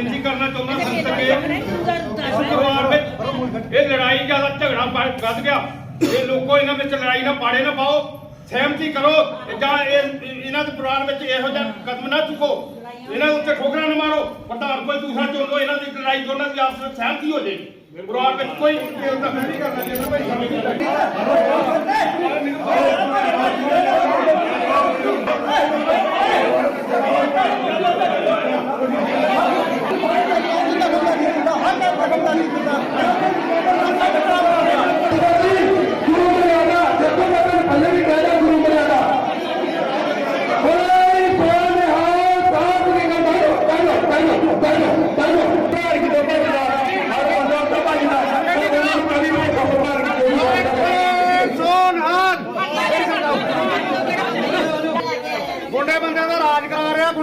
ਬੇਨਤੀ ਕਰਨਾ ਚਾਹੁੰਦਾ ਸੰਸਦ ਸ਼ੁੱਕਰਵਾਰ ਵਿੱਚ ਇਹ ਲੜਾਈ ਜ਼ਿਆਦਾ ਝਗੜਾ ਵੱਧ ਗਿਆ। ਇਹ ਲੋਕੋ ਇਹਨਾਂ ਵਿੱਚ ਲੜਾਈ ਨਾ ਪਾੜੇ ਨਾ ਪਾਓ। ਸਹਿਮਤੀ ਕਰੋ ਜਾਂ ਇਹ ਇਹਨਾਂ ਦੇ ਪਰਿਵਾਰ ਵਿੱਚ ਇਹੋ ਜਿਹਾ ਕਦਮ ਨਾ ਚੁੱਕੋ। ਇਹਨਾਂ ਦੇ ਉੱਤੇ ਠੋਕਰਾਂ ਨਾ ਮਾਰੋ। ਪ੍ਰਧਾਨ ਕੋਈ ਦੂਸਰਾ ਚੁਣ ਲਓ ਇਹਨਾਂ ਦੀ ਲੜਾਈ ਦੋਨਾਂ ਦੀ ਆਪਸ ਵਿੱਚ ਸਹਿਮਤੀ ਹੋ ਜਾਏਗੀ ਪਰਿਵਾਰ ਵਿੱਚ ਕੋਈ ਇਹ ਤਾਂ ਮੈਂ ਨਹੀਂ ਕਰਨਾ ਚਾਹੁੰਦਾ ਭਾਈ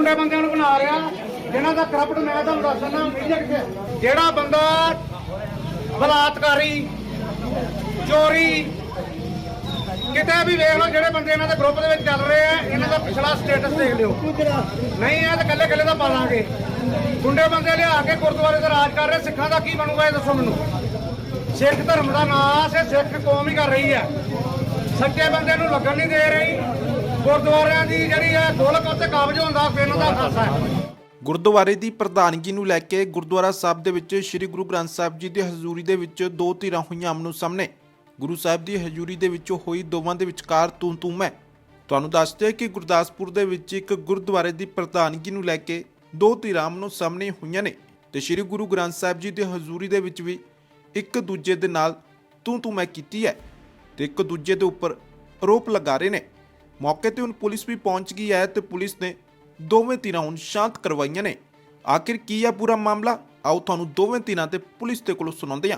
ਕਰਾ ਬੰਦਿਆਂ ਨੂੰ ਬਣਾ ਰਿਹਾ ਜਿਨ੍ਹਾਂ ਦਾ ਕਰਪਟ ਮੈਂ ਤੁਹਾਨੂੰ ਦੱਸ ਦਿੰਦਾ ਮੀਡੀਆ ਕਿੱਥੇ ਜਿਹੜਾ ਬੰਦਾ ਬਲਾਤਕਾਰੀ, ਚੋਰੀ, ਕਿਤੇ ਵੀ ਵੇਖ ਲਓ, ਜਿਹੜੇ ਬੰਦੇ ਇਹਨਾਂ ਦੇ ਗਰੁੱਪ ਦੇ ਵਿੱਚ ਚੱਲ ਰਹੇ ਆ, ਇਹਨਾਂ ਦਾ ਪਿਛਲਾ ਸਟੇਟਸ ਦੇਖ ਲਿਓ। ਨਹੀਂ ਇਹ ਤਾਂ ਕੱਲੇ ਕੱਲੇ ਦਾ ਪਾਲਾਂਗੇ ਗੁੰਡੇ ਬੰਦੇ ਲਿਆ ਕੇ ਗੁਰਦੁਆਰੇ ਦਾ ਰਾਜ ਕਰ ਰਹੇ, ਸਿੱਖਾਂ ਦਾ ਕੀ ਬਣੂਗਾ, ਇਹ ਦੱਸੋ ਮੈਨੂੰ। ਸਿੱਖ ਧਰਮ ਦਾ ਨਾਸ ਹੈ, ਸਿੱਖ ਕੌਮ ਹੀ ਕਰ ਰਹੀ ਹੈ। ਸੱਚੇ ਬੰਦੇ ਨੂੰ ਲੱਗਣ ਨਹੀਂ ਦੇ ਰਹੀ। ਗੁਰਦੁਆਰਿਆਂ ਦੀ ਜਿਹੜੀ ਹੈ ਗੋਲਕ ਉੱਤੇ ਕਾਬਜ ਹੁੰਦਾ ਫਿਰ ਦਾ ਖਾਸਾ ਹੈ। ਗੁਰਦੁਆਰੇ ਦੀ ਪ੍ਰਧਾਨਗੀ ਨੂੰ ਲੈ ਕੇ ਗੁਰਦੁਆਰਾ ਸਾਹਿਬ ਦੇ ਵਿੱਚ ਸ੍ਰੀ ਗੁਰੂ ਗ੍ਰੰਥ ਸਾਹਿਬ ਜੀ ਦੀ ਹਜ਼ੂਰੀ ਦੇ ਵਿੱਚ ਦੋ ਧਿਰਾਂ ਹੋਈਆਂ ਆਮਨੋ ਸਾਹਮਣੇ। ਗੁਰੂ ਸਾਹਿਬ ਦੀ ਹਜ਼ੂਰੀ ਦੇ ਵਿੱਚ ਹੋਈ ਦੋਵਾਂ ਦੇ ਵਿਚਕਾਰ ਤੂੰ ਤੂੰ ਮੈਂ ਤੁਹਾਨੂੰ ਦੱਸਦੇ ਕਿ ਗੁਰਦਾਸਪੁਰ ਦੇ ਵਿੱਚ ਇੱਕ ਗੁਰਦੁਆਰੇ ਦੀ ਪ੍ਰਧਾਨਗੀ ਨੂੰ ਲੈ ਕੇ ਦੋ ਧਿਰਾਂ ਆਮਨੋ ਸਾਹਮਣੇ ਹੋਈਆਂ ਨੇ ਤੇ ਸ੍ਰੀ ਗੁਰੂ ਗ੍ਰੰਥ ਸਾਹਿਬ ਜੀ ਦੀ ਹਜ਼ੂਰੀ ਦੇ ਵਿੱਚ ਵੀ ਇੱਕ ਦੂਜੇ ਦੇ ਨਾਲ ਤੂੰ ਤੂੰ ਮੈਂ ਕੀਤੀ ਹੈ ਤੇ ਇੱਕ ਦੂਜੇ ਦੇ ਉੱਪਰ ਆਰੋਪ ਲਗਾ ਰਹੇ ਨੇ। ਮੌਕੇ ਤੇ ਹੁਣ ਪੁਲਿਸ ਵੀ ਪਹੁੰਚ ਗਈ ਹੈ ਤੇ ਪੁਲਿਸ ਨੇ ਦੋਵੇਂ ਧਿਰਾਂ ਹੁਣ ਸ਼ਾਂਤ ਕਰਵਾਈਆਂ ਨੇ। ਆਖਿਰ ਕੀ ਹੈ ਪੂਰਾ ਮਾਮਲਾ? ਆਓ ਤੁਹਾਨੂੰ ਦੋਵੇਂ ਧਿਰਾਂ ਤੇ ਪੁਲਿਸ ਦੇ ਕੋਲੋਂ ਸੁਣਾਉਂਦੇ ਹਾਂ।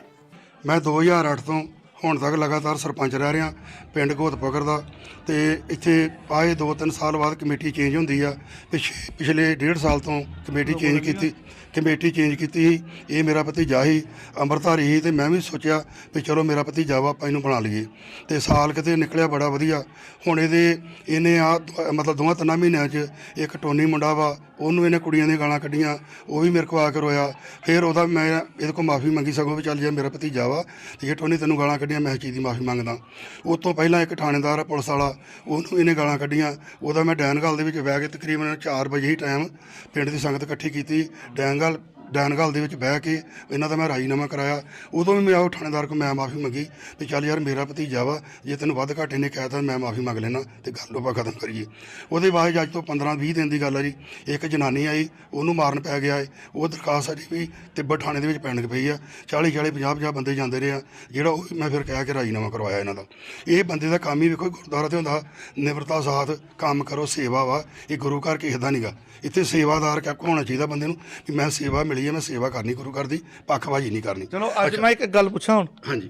ਮੈਂ 2008 ਤੋਂ ਹੁਣ ਤੱਕ ਲਗਾਤਾਰ ਸਰਪੰਚ ਰਹਿ ਰਿਹਾ ਪਿੰਡ ਘੋਤਪਕਰ ਦਾ। ਤੇ ਇੱਥੇ ਆਏ 2-3 ਸਾਲ ਬਾਅਦ ਕਮੇਟੀ ਚੇਂਜ ਹੁੰਦੀ ਆ ਪਿਛ- ਪਿਛਲੇ ਡੇਢ ਸਾਲ ਤੋਂ ਕਮੇਟੀ ਚੇਂਜ ਕੀਤੀ ਕਮੇਟੀ ਚੇਂਜ ਕੀਤੀ ਸੀ। ਇਹ ਮੇਰਾ ਭਤੀਜਾ ਸੀ ਅੰਮ੍ਰਿਤਧਾਰੀ ਸੀ ਤੇ ਮੈਂ ਵੀ ਸੋਚਿਆ ਵੀ ਚਲੋ ਮੇਰਾ ਭਤੀਜਾ ਵਾ ਆਪਾਂ ਇਹਨੂੰ ਬਣਾ ਲਈਏ। ਤੇ ਸਾਲ ਕਿਤੇ ਨਿਕਲਿਆ ਬੜਾ ਵਧੀਆ। ਹੁਣ ਇਹਦੇ ਇਹਨੇ ਆ ਮਤਲਬ ਦੋਵਾਂ ਤਿੰਨਾਂ ਮਹੀਨਿਆਂ 'ਚ ਇੱਕ ਟੋਨੀ ਮੁੰਡਾ ਵਾ ਉਹਨੂੰ ਇਹਨੇ ਕੁੜੀਆਂ ਦੀਆਂ ਗਾਲਾਂ ਕੱਢੀਆਂ ਉਹ ਵੀ ਮੇਰੇ ਕੋਲ ਆ ਕੇ ਰੋਇਆ। ਫਿਰ ਉਹਦਾ ਮੈਂ ਇਹਦੇ ਕੋਲ ਮਾਫੀ ਮੰਗੀ ਸਗੋਂ ਵੀ ਚੱਲ ਜੇ ਮੇਰਾ ਭਤੀਜਾ ਵਾ ਤੇ ਇਹ ਟੋਨੀ ਤੈਨੂੰ ਗਾਲਾਂ ਕੱਢੀਆਂ, ਮੈਂ ਇਸ ਚੀਜ਼ ਦੀ ਮਾਫੀ ਮੰਗਦਾ। ਉਸ ਤੋਂ ਪਹਿਲਾਂ ਇੱਕ ਥਾਣੇਦਾਰ ਆ ਪੁਲਿਸ ਵਾਲਾ, ਉਹਨੂੰ ਇਹਨੇ ਗਾਲਾਂ ਕੱਢੀਆਂ। ਉਹਦਾ ਮੈਂ ਡੈਨਗਲ ਦੇ ਵਿੱਚ ਬਹਿ ਕੇ ਤਕਰੀਬਨ 4 ਵਜੇ ਹੀ ਟਾਈਮ ਪਿੰਡ ਦੀ ਸੰਗਤ ਇਕੱਠੀ ਕੀਤੀ। ਡੈਨਗਲ ਡੈਨਗਲ ਦੇ ਵਿੱਚ ਬਹਿ ਕੇ ਇਹਨਾਂ ਦਾ ਮੈਂ ਰਾਜੀਨਾਮਾ ਕਰਾਇਆ। ਉਦੋਂ ਵੀ ਮੈਂ ਉਹ ਥਾਣੇਦਾਰ ਕੋਲ ਮੈਂ ਮਾਫੀ ਮੰਗੀ ਤੇ ਚੱਲ ਯਾਰ ਮੇਰਾ ਭਤੀਜਾ ਵਾ, ਜੇ ਤੈਨੂੰ ਵੱਧ ਘਾਟੇ ਨੇ ਕਹਿਤਾ ਮੈਂ ਮਾਫੀ ਮੰਗ ਲੈਣਾ ਤੇ ਗੱਲ ਆਪਾਂ ਖਤਮ ਕਰੀਏ। ਉਹਦੇ ਬਾਅਦ ਅੱਜ ਤੋਂ 15 20 ਦਿਨ ਦੀ ਗੱਲ ਆ ਜੀ। ਇੱਕ ਜਨਾਨੀ ਆਈ, ਉਹਨੂੰ ਮਾਰਨ ਪੈ ਗਿਆ ਏ। ਉਹ ਦਰਖਾਸਤ ਸਾਡੀ ਵੀ ਤਿੱਬਤ ਥਾਣੇ ਦੇ ਵਿੱਚ ਪੈਣ ਪਈ ਆ। 40 40 50 50 ਬੰਦੇ ਜਾਂਦੇ ਰਹੇ ਆ। ਜਿਹੜਾ ਉਹ ਮੈਂ ਫਿਰ ਕਹਿ ਕੇ ਰਾਜੀਨਾਮਾ ਕਰਵਾਇਆ ਇਹਨਾਂ ਦਾ। ਇਹ ਬੰਦੇ ਦਾ ਕੰਮ ਹੀ ਵੇਖੋ, ਗੁਰਦੁਆਰਾ ਤੇ ਹੁੰਦਾ, ਨਿਮਰਤਾ ਸਾਥ, ਕੰਮ ਕਰੋ, ਸੇਵਾ ਵਾ। ਇਹ ਗੁਰੂ ਘਰ ਕਿਸੇ ਦਾ ਨਹੀਂਗਾ ਇੱਥੇ ਸੇਵਾਦਾਰ ਕਿਆ ਹੋਣਾ ਚਾਹੀਦਾ ਬੰਦੇ ਨੂੰ? ਵੀ ਮੈਂ ਸੇਵਾ ਮਿਲੀ ਹੈ ਮੈਂ ਸੇਵਾ ਕਰਨੀ ਗੁਰੂ ਘਰ ਦੀ ਪੱਖਬਾਜ਼ੀ ਨਹੀਂ ਕਰਨੀ। ਚਲੋ ਅੱਜ ਮੈਂ ਇੱਕ ਗੱਲ ਪੁੱਛਾਂ ਹੁਣ। ਹਾਂਜੀ।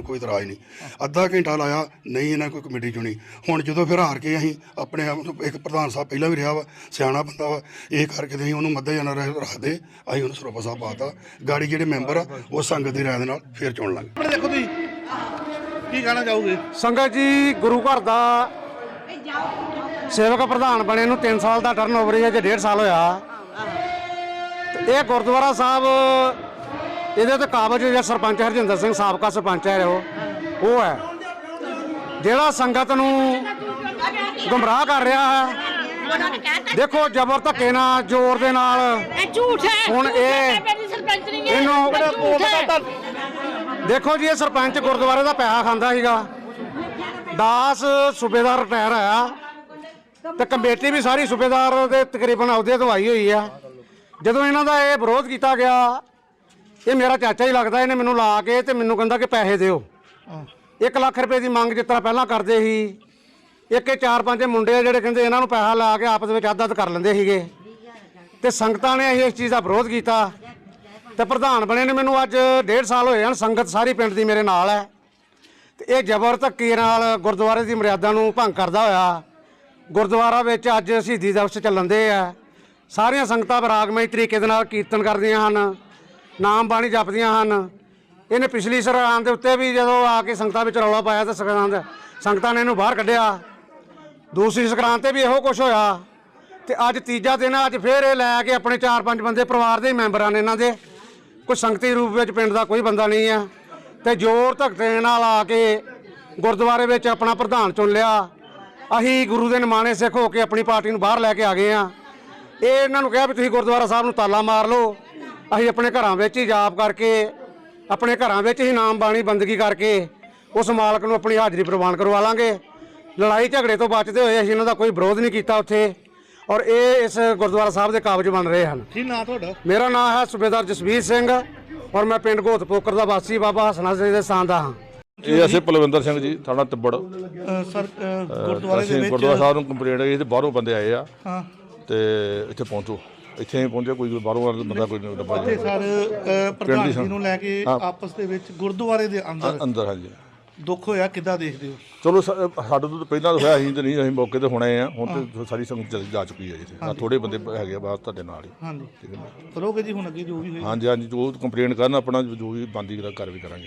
ਕੋਈ ਇਤਰਾਜ਼ ਨਹੀਂ। ਅੱਧਾ ਘੰਟਾ ਲਾਇਆ ਨਹੀਂ ਇਹਨਾਂ ਕੋਈ ਕਮੇਟੀ ਚੁਣੀ। ਹੁਣ ਜਦੋਂ ਫਿਰ ਹਾਰ ਕੇ ਅਸੀਂ ਆਪਣੇ ਆਪ ਨੂੰ ਇੱਕ ਪ੍ਰਧਾਨ ਸਾਹਿਬ ਪਹਿਲਾਂ ਵੀ ਰਿਹਾ ਵਾ ਸਿਆਣਾ ਬੰਦਾ ਵਾ ਇਹ ਕਰਕੇ ਤੇ ਅਸੀਂ ਉਹਨੂੰ ਮੱਦੇ ਜਾਣਾ ਰੱਖਦੇ ਅਸੀਂ ਉਹਨੂੰ ਸਰੋਪਾ ਸਾਹਿਬ ਪਾਤਾ। ਗਾੜੀ ਜਿਹੜੇ ਮੈਂਬਰ ਆ ਉਹ ਸੰਗਤ ਦੀ ਰਾਏ ਦੇ ਨਾਲ ਫਿਰ ਚੁਣ ਲਾਂਗੇ। ਆਪਣੇ ਦੇਖੋ ਤੁਸੀਂ ਕੀ ਕਹਿਣਾ ਚਾਹੋਗੇ? ਸੰਗਤ ਜੀ ਗੁਰੂ ਘਰ ਦਾ ਸੇਵਕ ਪ੍ਰਧਾਨ ਬਣੇ ਨੂੰ 3 ਸਾਲ ਦਾ ਟਰਨ ਓਵਰ ਹੈ ਜੇ 1.5 ਸਾਲ ਹੋਇਆ। ਇਹ ਗੁਰਦੁਆਰਾ ਸਾਹਿਬ ਇਹਦੇ ਤੇ ਕਾਬਜ ਜਿਹੜਾ ਸਰਪੰਚ ਹਰਜਿੰਦਰ ਸਿੰਘ ਸਾਬਕਾ ਸਰਪੰਚ ਹੈ ਉਹ। ਉਹ ਹੈ। ਜਿਹੜਾ ਸੰਗਤ ਨੂੰ ਗੁੰਮਰਾਹ ਕਰ ਰਿਹਾ ਹੈ ਦੇਖੋ ਜ਼ਬਰ ਧੱਕੇ ਨਾਲ ਜ਼ੋਰ ਦੇ ਨਾਲ। ਇਹ ਝੂਠ ਹੈ ਹੁਣ ਇਹ- ਮੈਂ ਮੇਰੀ ਸਰਪੰਚ ਨਹੀਂ ਹੈ ਇਹਨੂੰ ਦੇਖੋ ਜੀ ਇਹ ਸਰਪੰਚ ਗੁਰਦੁਆਰੇ ਦਾ ਪੈਸਾ ਖਾਂਦਾ ਸੀਗਾ। ਦਾਸ ਸੂਬੇਦਾਰ ਰਿਟਾਇਰ ਆਇਆ ਤੇ ਕਮੇਟੀ ਵੀ ਸਾਰੀ ਸੂਬੇਦਾਰ ਦੇ ਤਕਰੀਬਨ ਅਹੁਦੇ ਤੋਂ ਆਈ ਹੋਈ ਆ। ਜਦੋਂ ਇਹਨਾਂ ਦਾ ਇਹ ਵਿਰੋਧ ਕੀਤਾ ਗਿਆ ਇਹ ਮੇਰਾ ਚਾਚਾ ਹੀ ਲੱਗਦਾ ਇਹਨੇ ਮੈਨੂੰ ਲਾ ਕੇ ਤੇ ਮੈਨੂੰ ਕਹਿੰਦਾ ਕਿ ਪੈਸੇ ਦਿਓ। 1 ਲੱਖ ਰੁਪਏ ਦੀ ਮੰਗ ਜਿਸ ਤਰ੍ਹਾਂ ਪਹਿਲਾਂ ਕਰਦੇ ਸੀ ਇੱਕ ਇਹ ਚਾਰ ਪੰਜ ਮੁੰਡੇ ਆ ਜਿਹੜੇ ਕਹਿੰਦੇ ਇਹਨਾਂ ਨੂੰ ਪੈਸਾ ਲਾ ਕੇ ਆਪਸ ਵਿੱਚ ਅੱਧ ਅੱਧ ਕਰ ਲੈਂਦੇ ਸੀਗੇ। ਤੇ ਸੰਗਤਾਂ ਨੇ ਇਸ ਚੀਜ਼ ਦਾ ਵਿਰੋਧ ਕੀਤਾ। ਤੇ ਪ੍ਰਧਾਨ ਬਣੇ ਨੇ ਮੈਨੂੰ ਅੱਜ ਡੇਢ ਸਾਲ ਹੋਏ ਹਨ ਸੰਗਤ ਸਾਰੀ ਪਿੰਡ ਦੀ ਮੇਰੇ ਨਾਲ ਹੈ। ਤੇ ਇਹ ਜ਼ਬਰ ਧੱਕੇ ਨਾਲ ਗੁਰਦੁਆਰੇ ਦੀ ਮਰਿਆਦਾ ਨੂੰ ਭੰਗ ਕਰਦਾ ਹੋਇਆ। ਗੁਰਦੁਆਰਾ ਵਿੱਚ ਅੱਜ ਸ਼ਹੀਦੀ ਦਿਵਸ ਚੱਲਣ ਦੇ ਆ। ਸਾਰੀਆਂ ਸੰਗਤਾਂ ਬਰਾਗਮਈ ਤਰੀਕੇ ਦੇ ਨਾਲ ਕੀਰਤਨ ਕਰਦੀਆਂ ਹਨ। ਨਾਮ ਬਾਣੀ ਜਪਦੀਆਂ ਹਨ। ਇਹਨੇ ਪਿਛਲੀ ਸਰਕਾਰ ਦੇ ਉੱਤੇ ਵੀ ਜਦੋਂ ਆ ਕੇ ਸੰਗਤਾਂ ਵਿੱਚ ਰੌਲਾ ਪਾਇਆ ਤਾਂ ਸੰਗਤਾਂ ਸੰਗਤਾਂ ਨੇ ਇਹਨੂੰ ਬਾਹਰ ਕੱਢਿਆ। ਦੂਸਰੀ ਸੰਕਰਾਂਤ ਤੇ ਵੀ ਇਹੋ ਕੁਝ ਹੋਇਆ ਤੇ ਅੱਜ ਤੀਜਾ ਦਿਨ ਅੱਜ ਫੇਰ ਇਹ ਲੈ ਕੇ ਆਪਣੇ 4-5 ਬੰਦੇ ਪਰਿਵਾਰ ਦੇ ਮੈਂਬਰਾਂ ਨੇ ਇਹਨਾਂ ਦੇ। ਕੋਈ ਸੰਗਤੀ ਰੂਪ ਵਿੱਚ ਪਿੰਡ ਦਾ ਕੋਈ ਬੰਦਾ ਨਹੀਂ ਹੈ ਤੇ ਜ਼ੋਰ ਧੱਕੇ ਨਾਲ ਆ ਕੇ ਗੁਰਦੁਆਰੇ ਵਿੱਚ ਆਪਣਾ ਪ੍ਰਧਾਨ ਚੁਣ ਲਿਆ। ਅਸੀਂ ਗੁਰੂ ਦੇ ਨਿਮਾਣੇ ਸਿੱਖ ਹੋ ਕੇ ਆਪਣੀ ਪਾਰਟੀ ਨੂੰ ਬਾਹਰ ਲੈ ਕੇ ਆ ਗਏ ਆ ਇਹ ਇਹਨਾਂ ਨੂੰ ਕਿਹਾ ਵੀ ਤੁਸੀਂ ਗੁਰਦੁਆਰਾ ਸਾਹਿਬ ਨੂੰ ਤਾਲਾ ਮਾਰ ਲਓ। ਅਸੀਂ ਆਪਣੇ ਘਰਾਂ ਵਿੱਚ ਹੀ ਜਾਪ ਕਰਕੇ ਆਪਣੇ ਘਰਾਂ ਵਿੱਚ ਹੀ ਨਾਮ ਬਾਣੀ ਬੰਦਗੀ ਕਰਕੇ ਉਸ ਮਾਲਕ ਨੂੰ ਆਪਣੀ ਹਾਜ਼ਰੀ ਪ੍ਰਵਾਨ ਕਰਵਾ ਲਾਂਗੇ। ਲੜਾਈ ਝਗੜੇ ਤੋਂ ਬਚਦੇ ਹੋਏ ਅਸੀਂ ਇਹਨਾਂ ਦਾ ਕੋਈ ਵਿਰੋਧ ਨਹੀਂ ਕੀਤਾ ਉੱਥੇ ਔਰ ਇਹ ਇਸ ਗੁਰਦੁਆਰਾ ਸਾਹਿਬ ਦੇ ਕਾਬਜ ਬਣ ਰਹੇ ਹਨ। ਕੀ ਨਾਂ ਤੁਹਾਡਾ? ਮੇਰਾ ਨਾਮ ਹੈ ਸੂਬੇਦਾਰ ਜਸਵੀਰ ਸਿੰਘ ਔਰ ਮੈਂ ਪਿੰਡ ਗੋਤਪੋਕਰ ਦਾ ਵਾਸੀ ਬਾਬਾ ਹਸਨਾ ਜੀ ਦੇ ਸਥਾਨ ਦਾ ਹਾਂ। ਇਹ ਅਸੀਂ ਪਲਵਿੰਦਰ ਸਿੰਘ ਜੀ ਥਾਣਾ ਤਿੱਬੜ। ਸਰ ਗੁਰਦੁਆਰੇ ਦੇ ਅਸੀਂ ਗੁਰਦੁਆਰਾ ਵਿੱਚ ਸਾਹਿਬ ਨੂੰ ਕੰਪਲੇਂਟ ਆਈ ਤੇ ਬਾਹਰੋਂ ਬੰਦੇ ਆਏ ਆ। ਹਾਂ। ਤੇ ਇੱਥੇ ਪਹੁੰਚੋ। ਇੱਥੇ ਹੀ ਪਹੁੰਚੇ ਕੋਈ ਬਾਹਰੋਂ ਵਾਲਾ ਬੰਦਾ ਕੋਈ ਡੱਬਾ ਜੀ ਸਰ ਅ, ਪ੍ਰਧਾਨ ਜੀ ਨੂੰ ਲੈ ਕੇ ਹਾਂ। ਆਪਸ ਦੇ ਵਿੱਚ ਗੁਰਦੁਆਰੇ ਦੇ ਅੰਦਰ। ਅੰਦਰ ਹਾਂਜੀ। ਦੁੱਖ ਹੋਇਆ ਕਿੱਦਾਂ ਦੇਖਦੇ ਹੋ? ਚਲੋ ਸਾ- ਸਾਡੇ ਤੋਂ ਤਾਂ ਪਹਿਲਾਂ ਤਾਂ ਹੋਇਆ ਅਸੀਂ ਤੇ ਨਹੀਂ ਅਸੀਂ ਮੌਕੇ ਤੇ ਹੁਣੇ ਆ। ਹੁਣ ਤੇ ਸਾਰੀ ਸੰਗਤ ਚਲੀ ਜਾ ਚੁੱਕੀ ਹੈ ਜੀ ਇੱਥੇ ਥੋੜੇ ਬੰਦੇ ਹੈਗੇ ਆ ਬਾਹਰ ਤੁਹਾਡੇ ਨਾਲ ਹੀ। ਹਾਂਜੀ। ਠੀਕ ਹੈ? ਕਰੋਗੇ ਜੀ ਹੁਣ ਅੱਗੇ ਜੋ ਵੀ ਹੋਏ ਹਾਂਜੀ ਹਾਂਜੀ ਜੋ ਕੰਪਲੇਂਟ ਕਰਨ ਆਪਣਾ ਜੋ ਵੀ ਬੰਦੀ ਕਰ ਵੀ ਕਰਾਂਗੇ।